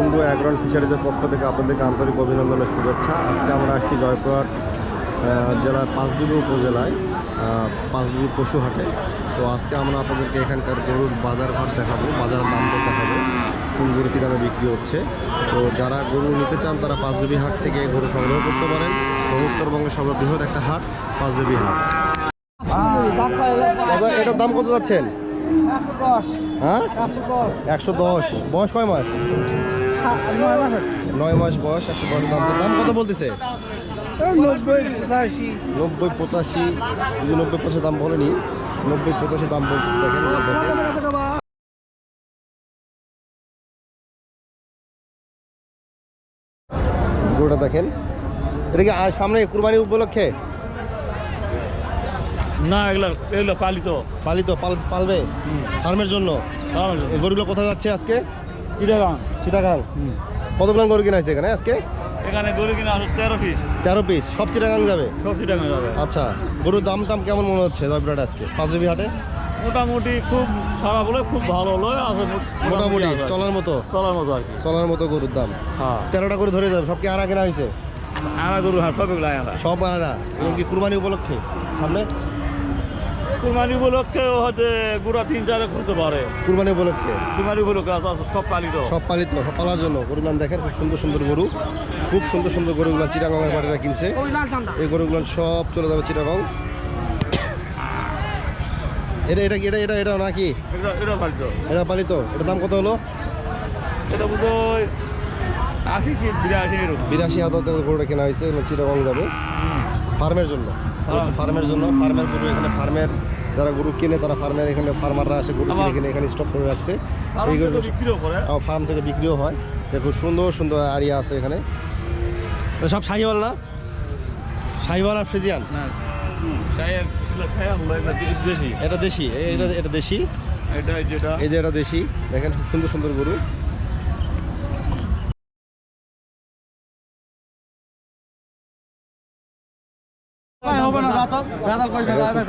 কুম্ভ অ্যাগ্রন ফিশারিজের পক্ষ থেকে আপনাদেরকে আন্তরিক অভিনন্দনের শুভেচ্ছা। আজকে আমরা আসছি জয়পুরহাট জেলার পাঁচবিবি উপজেলায় পাঁচবিবি পশু হাটে তো আজকে আমরা আপনাদেরকে এখানকার গরুর বাজার ঘাট দেখাবো বাজার দাম দর দেখাবো কোন গরু কী দামে বিক্রি হচ্ছে। তো যারা গরু নিতে চান তারা পাঁচবিবি হাট থেকে গরু সংগ্রহ করতে পারেন। উত্তরবঙ্গের সর্ববৃহৎ একটা হাট পাঁচবিবি হাট। দাদা এটার দাম কত যাচ্ছেন? হ্যাঁ? একশো দশ। বয়স কয় মাস? নয় মাস বয়স একশো দশ দাম। দাম কত বলতেছে? নব্বই পঁচাশি। যদি নব্বই পঁচাশি দাম বলেনি নব্বই পঁচাশি দাম বলতেছে দেখেন দেখেন গরুটা দেখেন। এটা কি সামনে কুরবানি উপলক্ষে? না এগুলা এগুলো পালিত। পালিত পালবে? ফার্মের জন্য? গরুগুলো কোথায় যাচ্ছে আজকে? চিটাগাং। চিটাগাং। কতগুলো গরু কিনা আছে এখানে আজকে? এখানে গরু কিনা আছে তেরো পিস তেরো পিস সব চিটাগাং যাবে? সব চিটাগাং যাবে। আচ্ছা গরুর দাম টাম কেমন মনে হচ্ছে জয়পুরহাটে আজকে? পাঁচবি হাটে? মোটামুটি খুব খারাপ হলে খুব ভালো হলো মোটামুটি চলার মতো? চলার মতো আর কি। চলার মতো গরুর দাম? হ্যাঁ। তেরোটা করে ধরে যাবে সব কি আড়া কেনা হয়েছে? আনা গরু হ্যাঁ সব এগুলো আনা। সব আড়া এবং কি কুরবানি উপলক্ষে? সামনে? কুরবানি উপলক্ষে হয়তো গুড়া তিন চারে হতে পারে। কুরবানি উপলক্ষে? কুরবানি উপলক্ষে আছে আছে সব পালিত। সব পালিত সব পালার জন্য। গরুগুলো দেখেন খুব সুন্দর সুন্দর গরু। খুব সুন্দর সুন্দর গরুগুলো চিটাগাঙের বাড়িরা কিনছে। এই গরুগুলো সব চলে যাবে চিটাগাং। এটা এটা এটা এটা এটা নাকি? এটা পালিত। এটা পালিত? এটা দাম কত হলো? এটা বুঝো আশি কি বিরাশি বিরাশি হাজার টাকা গরুটা কেনা হয়েছে চিটাগাং যাবে। ফার্মের জন্য। হ্যাঁ। ফার্মের জন্য। ফার্মের গরু এখানে ফার্মের যারা গরু কিনে তারা ফার্মের এখানে ফার্মাররা আসে গরু কিনে এখানে স্টক করে রাখছে। এই গরু ফার্ম থেকে বিক্রিও হয়। দেখো সুন্দর সুন্দর আরিয়া আছে এখানে। সব শাহিওয়াল না? শাহিওয়াল আর ফ্রিজিয়ান? এটা দেশি। এটা দেশি। এ- এটা এটা দেশি এই যে এটা দেশি। দেখেন খুব সুন্দর সুন্দর গরু।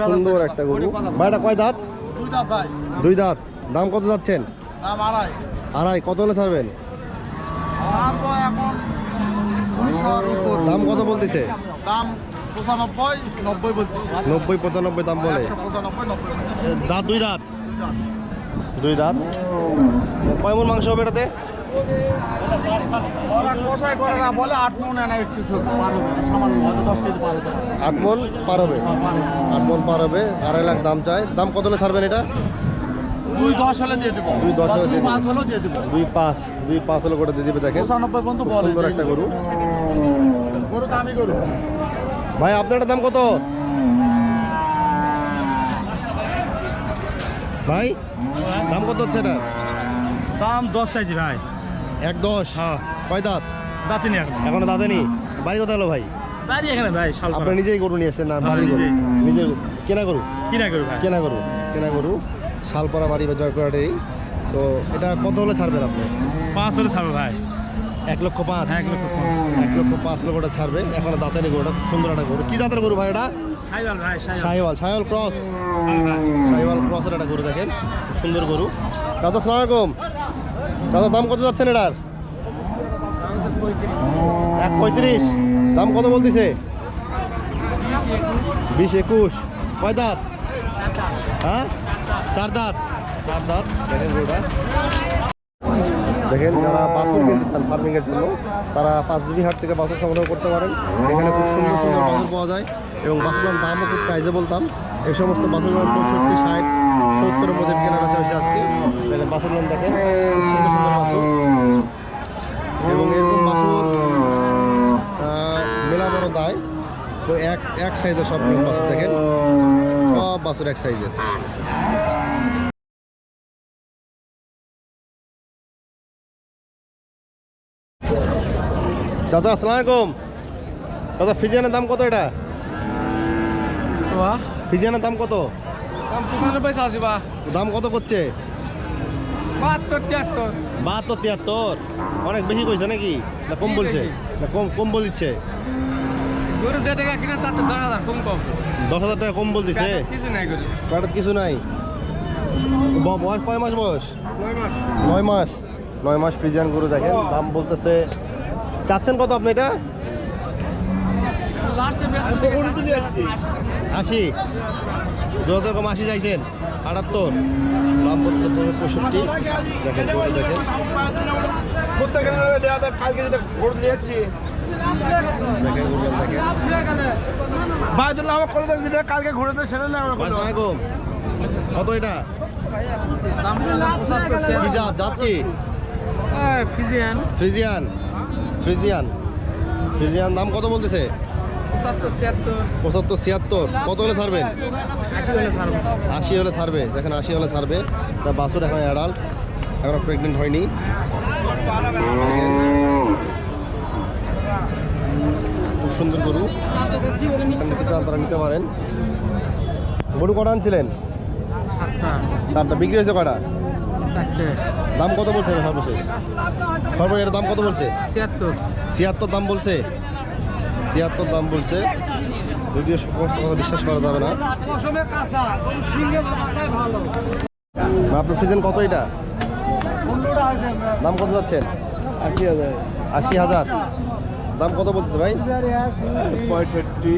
সুন্দর একটা গরু। ভাইটা কয় দাঁত? দুই দাঁত দাম কত যাচ্ছেন? আড়াই। কত হলে ছাড়বেন? দাম কত বলতেছে? দাম পঁচানব্বই নব্বই পঁচানব্বই দাম বলে। দাঁত? দুই দাঁত। দুই দাঁত। কয় মন মাংস হবে এটাতে? ওরা কষাই করে না বলে আট মন পার হবে। মন পার হবে? হ্যাঁ, পার হবে। আট মন পার হবে আড়াই লাখ দাম চায় দাম কত হলে ছাড়বেন এটা? দুই দশ হলে দিয়ে দেবো। দুই দশ বা হলে দুই পাঁচ হলেও দিয়ে দেবো। দুই পাঁচ দুই পাঁচ হলে করে দিয়ে দিবে দেখেন। পঁচানব্বই পর্যন্ত খুব বলে একটা গরু। গরু দামি গরু। ভাই আপনার দাম কত? ভাই দাম কত হচ্ছে এটা? দাম দশ চাইছি ভাই। এক দশ? হ্যাঁ। কয় দাঁত? দাঁতি নি এখন। এখনও দাঁতেনি বাড়ি কোথায় হলো ভাই? বাড়ি এখানে ভাই আপনি নিজেই গরু নিয়ে এসেছেন না? হ্যাঁ, বাড়ি গরু। নিজের কেনা গরু? কিনা ভাই। কেনা গরু? কেনা গরু? শালপাড়া বাড়ি বা জয়পুরহাটেই। তো এটা কত হলে ছাড়বেন আপনি? পাঁচ হলে ছাড়বে ভাই। এক লক্ষ পাঁচ। এক লক্ষ এক লক্ষ পাঁচ লক্ষটা ছাড়বে। এখন দাঁতানি গরুটা সুন্দর একটা গরু। কি জাতের গরু ভাই এটা? সাহিওয়াল সাহিওয়াল ক্রস। ভাই। সাহিওয়াল ক্রসের একটা গরু দেখেন। সুন্দর গরু। দাদা সালাম আলাইকুম। দাদা দাম কত যাচ্ছেন এটার? এক পঁয়ত্রিশ। দাম কত বলতেছে? বিশ একুশ। কয় দাঁত। হ্যাঁ? চার দাঁত। চার দাঁত। দেখেন গরুটা। দেখেন, যারা বাছুর কিনতে চান ফার্মিং এর জন্য, তারা পাঁচ জিবি হাট থেকে বাছুর সংগ্রহ করতে পারেন। এখানে খুব সুন্দর সুন্দর বাছুর পাওয়া যায় এবং বাছুরের দামও খুব প্রাইজে বলতাম এই সমস্ত বাছুর পঁয়ষট্টি ষাট, সত্তরের মধ্যে কেনা বেচা হয়েছে আজকে। দেখেন, বাছুর দেখেন এবং এরকম বাছুর মেলা বড় দায়। তো এক এক সাইজের সব বাছুর দেখেন। সব বাছুর এক সাইজের দাদা আসসালামু আলাইকুম। দাদা ফিজিয়ানের দাম কত এটা? ফিজিয়ানের দাম কত? দাম পঁচানব্বই চাষি বা। দাম কত করছে? বাহাত্তর তিয়াত্তর। বাহাত্তর তিয়াত্তর? অনেক বেশি কইছে নাকি? না কম বলছে? না কম কম বল দিচ্ছে গরু যে টাকা কিনে তাতে দশ হাজার কম কম। দশ হাজার টাকা কম বল দিছে কিছু নাই গরু কিছু নাই? বয়স কয় মাস বয়স? নয় মাস। নয় মাস। নয় মাস ফ্রিজিয়ান গরু দেখেন দাম বলতেছে চাচ্ছেন কত আপনি এটা? আশি। দু হাজার কম আশি চাইছেন। আটাত্তর। পঁয়ষট্টি। দেখেন গরু কত এটা? জাত? কি? ফিজিয়ান। Friesian Friesian. ফ্রিজিয়ান দাম কত বলতেছে? পঁচাত্তর ছিয়াত্তর। কত হলে ছাড়বেন আশি হলে ছাড়বো। দেখেন আশি হলে ছাড়বে। তা বাসুর এখন অ্যাডাল্ট এখনও প্রেগনেন্ট হয়নি। খুব সুন্দর গরু। নিতে চান তারা নিতে পারেন। গরু কটা আনছিলেন? সাতটা। চারটা বিক্রি হয়েছে কটা দাম কত বলছে সর্বশেষ সর্বশেষ? এর দাম কত বলছে? ছিয়াত্তর। ছিয়াত্তর দাম বলছে? ছিয়াত্তর দাম বলছে। যদিও সমস্ত কথা বিশ্বাস করা যাবে না। আপনার ফিজেন কত এটা? দাম কত যাচ্ছেন? আশি হাজার। আশি হাজার। দাম কত বলতেছে ভাই? পঁয়ষট্টি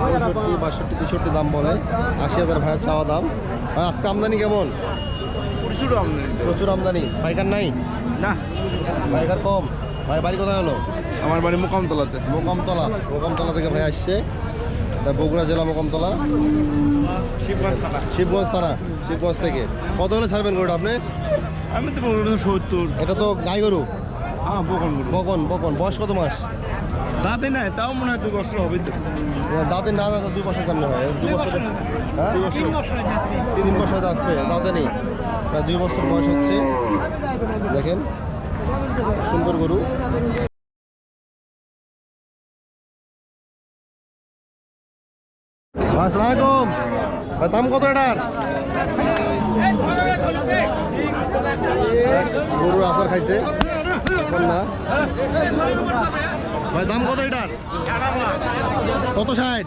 পঁয়ষট্টি বাষট্টি তেষট্টি দাম বলে। আশি হাজার ভাইয়ের চাওয়া দাম। আজকে আমদানি কেমন? প্রচুর আমদানি প্রচুর আমদানি। পাইকার নাই? না। পাইকার কম? ভাই বাড়ি কোথায় হলো? আমার বাড়ি মোকামতলাতে। মোকামতলা। মোকামতলা থেকে ভাই আসছে। বগুড়া জেলা মোকামতলা। শিবগঞ্জ থানা। শিবগঞ্জ থেকে। কত হলে ছাড়বেন গরুটা আপনি? আমি তো সত্তর। এটা তো গাই গরু? হ্যাঁ বকনগুলো বকন বকন। বয়স কত মাস? দাঁতে নাই তাও মনে হয় দু বছর হবে তো। দাঁতে না দাঁতে দুই বছর কেমন হয়? দুই বছর হ্যাঁ? তিন বছর দাঁতে। দাঁতে নেই। প্রায় দুই বছর বয়স হচ্ছে। দেখেন, সুন্দর গরু। আসসালামাইকুম দাম কত এটার? গরুর আসার খাইছে। এখন না? ভাই দাম কত এটার? কত ষাট?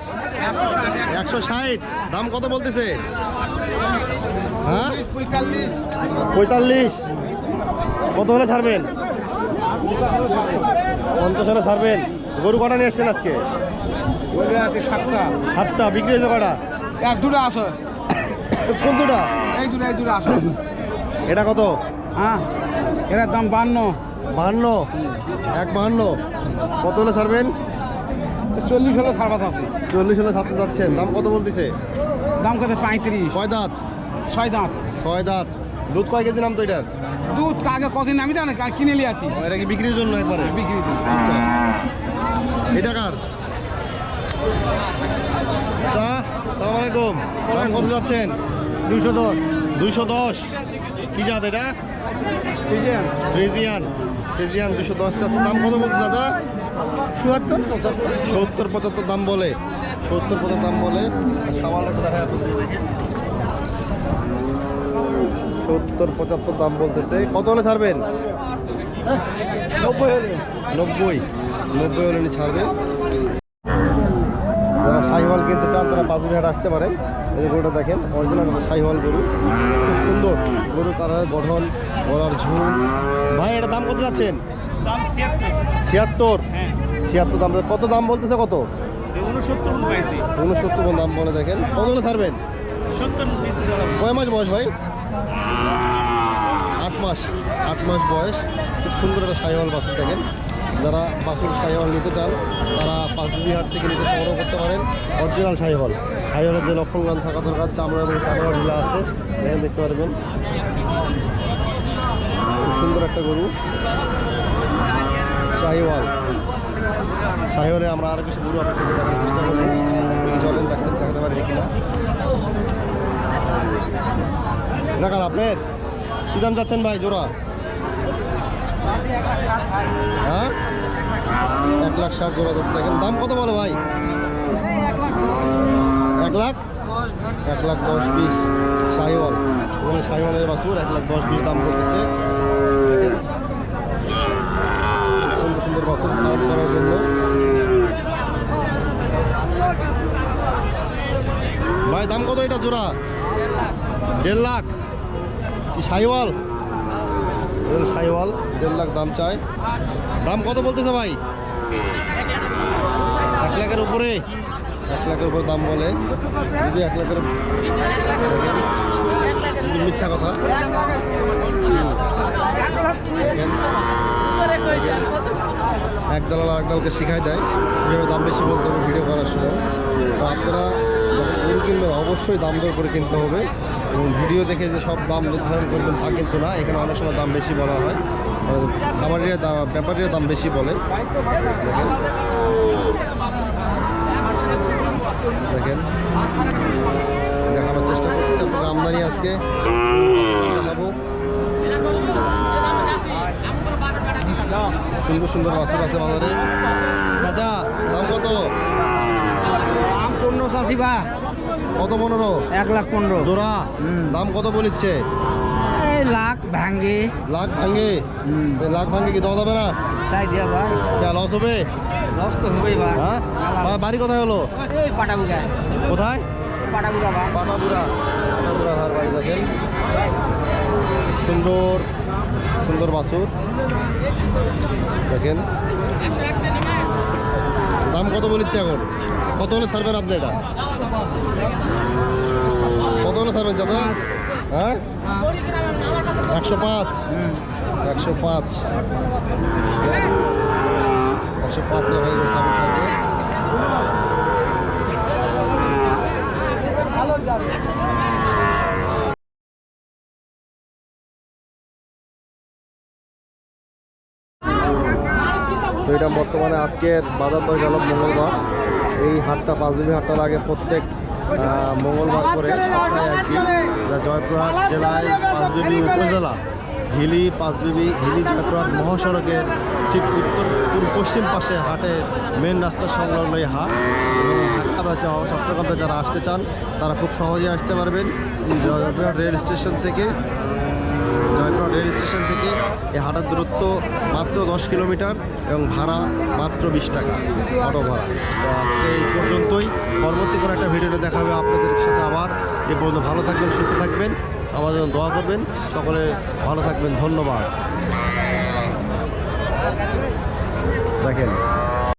একশো ষাট। দাম কত বলতেছে? হ্যাঁ? পঁয়তাল্লিশ। কত হলে ছাড়বেন? পঞ্চাশ হলে ছাড়বেন। গরু কটা নিয়ে এসছেন আজকে? আছে সাতটা। সাতটা। বিক্রি হয়েছে কটা? এক দুটো আছে। কোন দুটা? এই দুটো এই দুটো আছে। এটা কত? হ্যাঁ এটার দাম বান্ন। বাহান্ন। এক বাহান্ন। কত হলে ছাড়বেন? চল্লিশ হলে সারবাত আছে চল্লিশ হলে ছাড়তে যাচ্ছেন। দাম কত বলতেছে? দাম কত? পঁয়ত্রিশ। কয় দাঁত? ছয় দাঁত। ছয় দাঁত। দুধ কয় কেজি নাম তো এটার? দুধ আগে কদিন আমি জানি কিনে নিয়ে আছি এটা কি বিক্রির জন্য একবারে? বিক্রি আচ্ছা। এটা কার? আচ্ছা সালাম আলাইকুম। কত যাচ্ছেন? দুশো দশ। দুইশো দশ। কি জাত এটা? ফ্রিজিয়ান। ফ্রিজিয়ান। দুশো দশ যাচ্ছে দাম কত বলছে দাদা? সত্তর পঁচাত্তর দাম বলে। সত্তর পঁচাত্তর দাম বলে। সামাল একটা দেখা যাচ্ছে দেখেন সত্তর পঁচাত্তর দাম বলতেছে। কত হলে ছাড়বেন? নব্বই নব্বই। নব্বই হলে ছাড়বে। শাহিওয়াল কিনতে চান তারা বাজুরহাট আসতে পারেন এই গরুটা দেখেন অরিজিনাল শাহিওয়াল গরু। খুব সুন্দর গরু কালার গঠন গলার ঝুল। ভাই এটা দাম কত যাচ্ছেন? ছিয়াত্তর। ছিয়াত্তর? হ্যাঁ। দাম কত দাম বলতেছে কত? উনসত্তর উনসত্তর দাম বলে দেখেন। কত হলে ছাড়বেন? কয় মাস বয়স ভাই? আট মাস। আট মাস বয়স। খুব সুন্দর একটা সাইওয়াল বাছুর দেখেন। যারা বাছুর সাইওয়াল নিতে চান, তারা পাঁচবিবি হাট থেকে নিতে সংগ্রহ করতে পারেন। অরিজিনাল সাইওয়াল সাইওয়ালের যে লক্ষণ লক্ষণগান থাকা দরকার, চামড়া এবং চামড়া ঢিলা আছে। দেখেন, দেখতে পারবেন। খুব সুন্দর একটা গরু। শাহিওয়াল শাহিওয়ালে আমরা আরও কিছু গরু আপনাদের দেখার চেষ্টা করব। চলেন দেখতে দেখাতে পারি কিনা দেখার আপনার। কী দাম যাচ্ছেন ভাই, জোড়া? হ্যাঁ? এক লাখ ষাট জোড়া যাচ্ছে দেখেন। দাম কত বলো ভাই? এক লাখ? এক লাখ দশ বিশ। শাহিওয়াল ওখানে শাহিওয়ালের বাছুর, এক লাখ দশ বিশ দাম করতেছে। সুন্দর সুন্দর বাছুর ফার্ম করার জন্য। ভাই, দাম কত এটা জোড়া? দেড় লাখ। কি সাইওয়াল এগুলো সাইওয়াল, দেড় লাখ দাম চায়। দাম কত বলতেছে ভাই? এক লাখের উপরে? এক লাখের উপরে দাম বলে। যদি এক লাখের মিথ্যা কথা। এক দালাল আর এক শিখাই দেয়। কীভাবে দাম বেশি বলতে হবে ভিডিও করার সময়। তো আপনারা গরু কিনবেন, অবশ্যই দাম দর করে কিনতে হবে। এবং ভিডিও দেখে যে সব দাম নির্ধারণ করবেন তা কিন্তু না। এখানে অনেক সময় দাম বেশি বলা হয়। খামারিরা দাম ব্যাপারীরা দাম বেশি বলে। দেখেন। দেখেন দেখানোর চেষ্টা করতেছি আমদানি আজকে। দেখাবো। সুন্দর সুন্দর বাছুর আছে বাজারে। চাচা দাম কত? দাম পনেরো চাষি বা কত পনেরো? এক লাখ পনেরো। জোড়া। দাম কত বলিচ্ছে? এই লাখ ভাঙ্গে লাখ ভাঙ্গে লাখ ভাঙ্গে কি দেওয়া যাবে না? তাই দেওয়া যায়। কে লস হবে? লস তো হবেই বা হ্যাঁ? বাড়ি কোথায় হলো? এই কোথায়? পাটা বুগা বা পাটাপুরা পাটাপুরা ঘর বাড়ি দেখেন। সুন্দর। সুন্দর বাছুর দেখেন। দাম কত বলিচ্ছে এখন? কত হলে ছাড়বেন আপনি এটা? কত হলে ছাড়বেন দাদা হ্যাঁ? একশো পাঁচ? একশো পাঁচ। একশো পাঁচ ছাড়বে ছাড়বে। তো এটা বর্তমানে আজকের বাজার দর গেল মঙ্গলবার। এই হাটটা পাঁচদিনী হাটটা লাগে প্রত্যেক মঙ্গলবার করে সপ্তাহে একদিন জয়পুরহাট জেলায় পাঁচবিবি উপজেলা, হিলি পাঁচবিবি, হিলি জয়পুরহাট মহাসড়কের ঠিক উত্তর, পূর্ব পশ্চিম পাশে হাটের মেন রাস্তার সংলগ্ন এই হাট। এবং চট্টগ্রামে যারা আসতে চান, তারা খুব সহজে আসতে পারবেন। জয়পুরহাট রেল স্টেশন থেকে রেল স্টেশন থেকে এই হাঁটার দূরত্ব মাত্র দশ কিলোমিটার এবং ভাড়া মাত্র বিশ টাকা, অটো ভাড়া। তো আজকে এই পর্যন্তই। পরবর্তী কোনো একটা ভিডিওতে দেখা হবে আপনাদের সাথে আবার। এ পর্যন্ত ভালো থাকবেন, সুস্থ থাকবেন। জন্য দোয়া করবেন। সকলে ভালো থাকবেন। ধন্যবাদ। দেখেন।